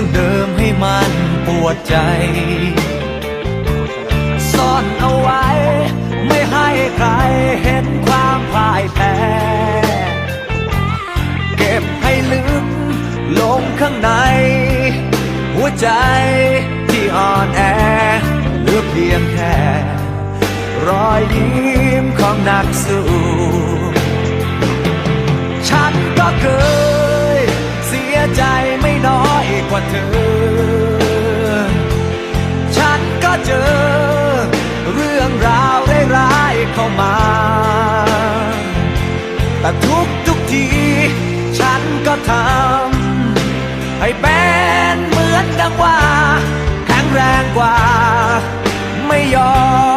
รื่องเดิมให้มันปวดใจ ซ่อนเอาไว้ ไม่ให้ใครเห็นความพ่ายแพ้เก็บให้ลึกลงข้างใน หัวใจที่อ่อนแอเหลือเพียงแค่ รอยยิ้มของนักสู้ ฉันก็เคย ที ฉันก็ทำ ให้เป็นเหมือนดังว่า แข็งแรงกว่า ไม่ยอม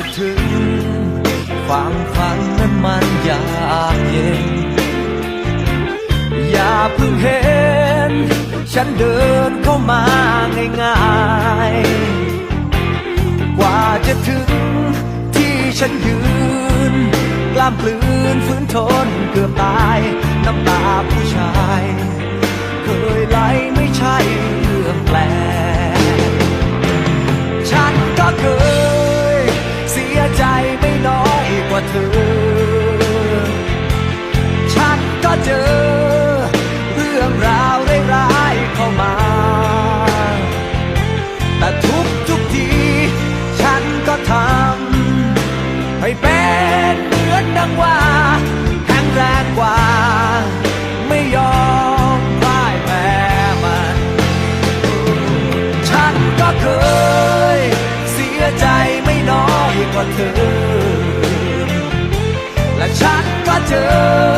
จะถึง ความฝันนั้นมันยากเย็น อย่าเพิ่งเห็น ฉันเดินเข้ามาง่ายๆ กว่าจะถึงที่ฉันยืน กล้ามปลืนฝืนทนเกือบตาย น้ำตาผู้ชาย กว่าเธอ และฉันก็เจอ